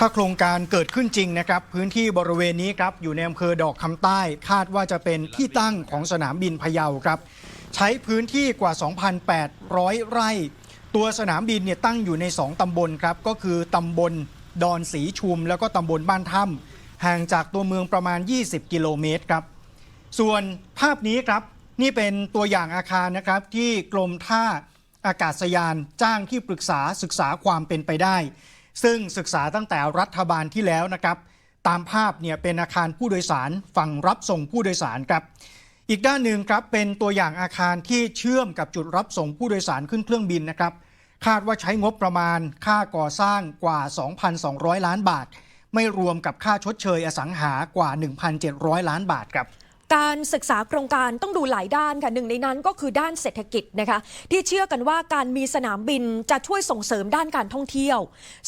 ถ้าโครงการเกิดขึ้นจริงนะครับ พื้นที่บริเวณนี้ครับ อยู่ในอำเภอดอกคำใต้ คาดว่าจะเป็นที่ตั้งของสนามบินพะเยาครับ ใช้พื้นที่กว่า 2,800 ไร่ ตัวสนามบินเนี่ยตั้งอยู่ใน 2 ตำบลครับ ก็คือตำบลดอนสีชุม แล้วก็ตำบลบ้านถ้ำห่างจากตัวเมืองประมาณ 20 กิโลเมตรครับ ส่วนภาพนี้ครับ นี่เป็นตัวอย่างอาคารนะครับที่กรมท่าอากาศยานจ้างที่ปรึกษาศึกษาความเป็นไปได้ ซึ่งศึกษาตั้งแต่รัฐบาลที่แล้วนะครับ ตามภาพเนี่ยเป็นอาคารผู้โดยสารฝั่งรับส่งผู้โดยสารครับ อีกด้านหนึ่งครับเป็นตัวอย่างอาคารที่เชื่อมกับจุดรับส่งผู้โดยสารขึ้นเครื่องบินนะครับ คาดว่าใช้งบประมาณค่าก่อสร้างกว่า 2,200 ล้านบาท ไม่รวมกับค่าชดเชยอสังหากว่า 1,700 ล้านบาทครับ การศึกษาโครงการต้องดูหลายด้านค่ะหนึ่งในนั้นก็คือด้านเศรษฐกิจนะคะที่เชื่อกันว่าการมีสนามบินจะช่วยส่งเสริมด้านการท่องเที่ยว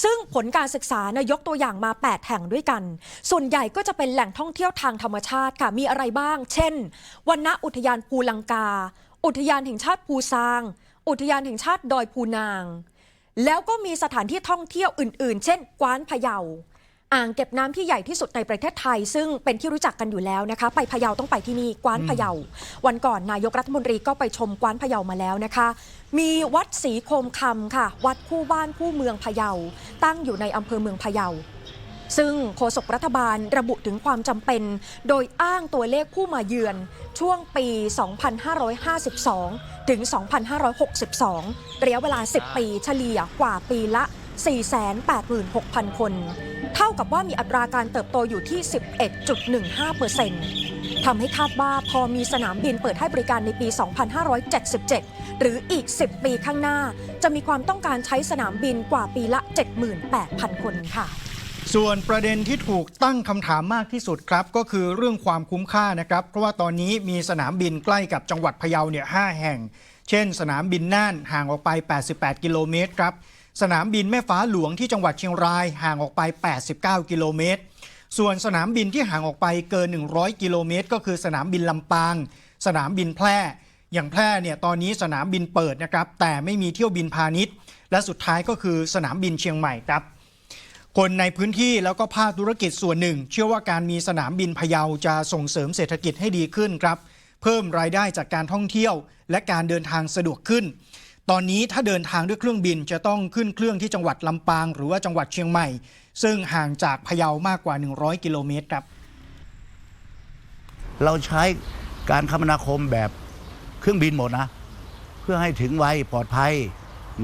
ซึ่งผลการศึกษานายกตัวอย่างมา 8 แห่งด้วยกัน ส่วนใหญ่ก็จะเป็นแหล่งท่องเที่ยวทางธรรมชาติค่ะมีอะไรบ้าง เช่นวันณอุทยานภูลังกา อุทยานแห่งชาติภูซาง อุทยานแห่งชาติดอยภูนาง แล้วก็มีสถานที่ท่องเที่ยวอื่น ๆ เช่น กวานพะเยา อ่างเก็บน้ำที่ใหญ่ที่สุดในประเทศไทย ซึ่งเป็นที่รู้จักกันอยู่แล้วนะคะ ไปพะเยาต้องไปที่นี่กวานพะเยา วันก่อนนายกรัฐมนตรีก็ไปชมกวานพะเยามาแล้วนะคะ มีวัดศรีโคมคำค่ะ วัดคู่บ้านคู่เมืองพะเยา ตั้งอยู่ในอำเภอเมืองพะเยาซึ่งโฆษกรัฐบาลระบุถึงความจำเป็น โดยอ้างตัวเลขผู้มาเยือนช่วงปี 2552 ถึง 2562 ระยะเวลา 10 ปีเฉลี่ยกว่าปีละ 486,000 คน เท่ากับว่ามีอัตราการเติบโตอยู่ที่ 11.15%ทำให้คาดว่าพอมีสนามบินเปิดให้บริการในปี 2577 หรืออีก 10 ปีข้างหน้า จะมีความต้องการใช้สนามบินกว่าปีละ 78,000 คนค่ะส่วนประเด็นที่ถูกตั้งคำถามมากที่สุดครับ ก็คือเรื่องความคุ้มค่านะครับ เพราะว่าตอนนี้มีสนามบินใกล้กับจังหวัดพะเยาเนี่ยหแห่ง เช่น สนามบินน่านห่างออกไป 88 กิโลเมตรครับ สนามบินแม่ฟ้าหลวงที่จังหวัดเชียงรายห่างออกไป 89 กิโลเมตร ส่วนสนามบินที่ห่างออกไปเกิน 100 กิโลเมตร ก็คือสนามบินลำปาง สนามบินแพร่ อย่างแพร่เนี่ยตอนนี้สนามบินเปิดนะครับ แต่ไม่มีเที่ยวบินพาณิชย์ และสุดท้ายก็คือสนามบินเชียงใหม่ครับ คนในพื้นที่แล้วก็ภาคธุรกิจส่วนหนึ่ง เชื่อว่าการมีสนามบินพะเยาจะส่งเสริมเศรษฐกิจให้ดีขึ้นครับ เพิ่มรายได้จากการท่องเที่ยว และการเดินทางสะดวกขึ้น ตอนนี้ถ้าเดินทางด้วยเครื่องบินจะต้องขึ้นเครื่องที่จังหวัดลำปาง หรือว่าจังหวัดเชียงใหม่ ซึ่งห่างจากพะเยามากกว่า 100 กิโลเมตรครับ เราใช้การคมนาคมแบบเครื่องบินหมดนะ เพื่อให้ถึงไวปลอดภัย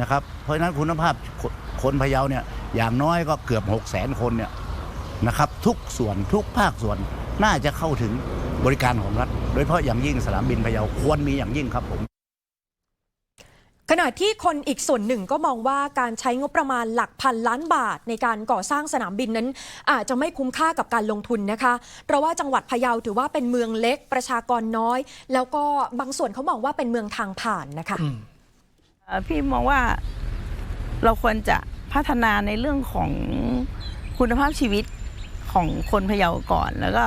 นะครับ เพราะฉะนั้นคุณภาพคนคนพะเยาเนี่ยอย่างน้อยก็เกือบ 6 0แสนคนเนี่ยนะครับ ทุกส่วนทุกภาคส่วนน่าจะเข้าถึงบริการของรัฐ โดยเฉพาะอย่างยิ่งสนามบินพะเยาควรมีอย่างยิ่งครับผม ขณะที่คนอีกส่วนหนึ่งก็มองว่าการใช้งบประมาณหลักพันล้านบาทในการก่อสร้างสนามบินนั้น อาจจะไม่คุ้มค่ากับการลงทุนนะคะ เพราะว่าจังหวัดพะเยาถือว่าเป็นเมืองเล็กประชากรน้อย แล้วก็บางส่วนเขามองว่าเป็นเมืองทางผ่านนะคะเอ่อพี่มองว่าเราควรจะพัฒนาในเรื่องของคุณภาพชีวิตของคนพะเยาก่อน แล้วก็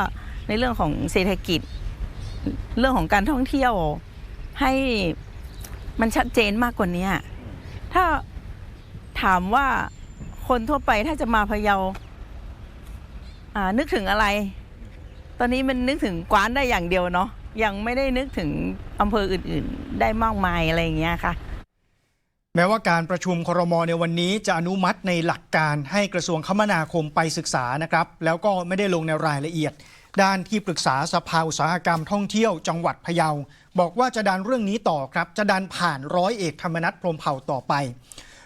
ในเรื่องของเศรษฐกิจ เรื่องของการท่องเที่ยวให้ มันชัดเจนมากกว่านี้ถ้าถามว่าคนทั่วไปถ้าจะมาพะเยาอ่านึกถึงอะไร ตอนนี้มันนึกถึงกวานได้อย่างเดียวเนาะยังไม่ได้นึกถึงอำเภออื่นๆ ได้มากมายอะไรอย่างเงี้ยค่ะ แม้ว่าการประชุมครมในวันนี้จะอนุมัติในหลักการให้กระทรวงคมนาคมไปศึกษานะครับ แล้วก็ไม่ได้ลงในรายละเอียด ด้านที่ปรึกษาสภาอุตสาหกรรมท่องเที่ยวจังหวัดพะเยา บอกว่าจะดันเรื่องนี้ต่อครับ จะดันผ่านร้อยเอกธรรมนัฐพรมเผ่าต่อไป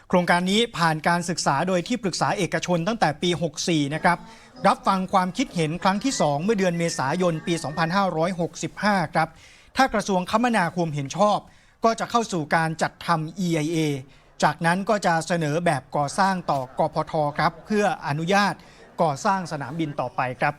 โครงการนี้ผ่านการศึกษาโดยที่ปรึกษาเอกชนตั้งแต่ปี 64 นะครับ รับฟังความคิดเห็นครั้งที่ 2 เมื่อเดือนเมษายนปี 2565 ครับ ถ้ากระทรวงคมนาคมเห็นชอบ ก็จะเข้าสู่การจัดทำ EIA จากนั้นก็จะเสนอแบบก่อสร้างต่อกพทครับ เพื่ออนุญาตก่อสร้างสนามบินต่อไปครับ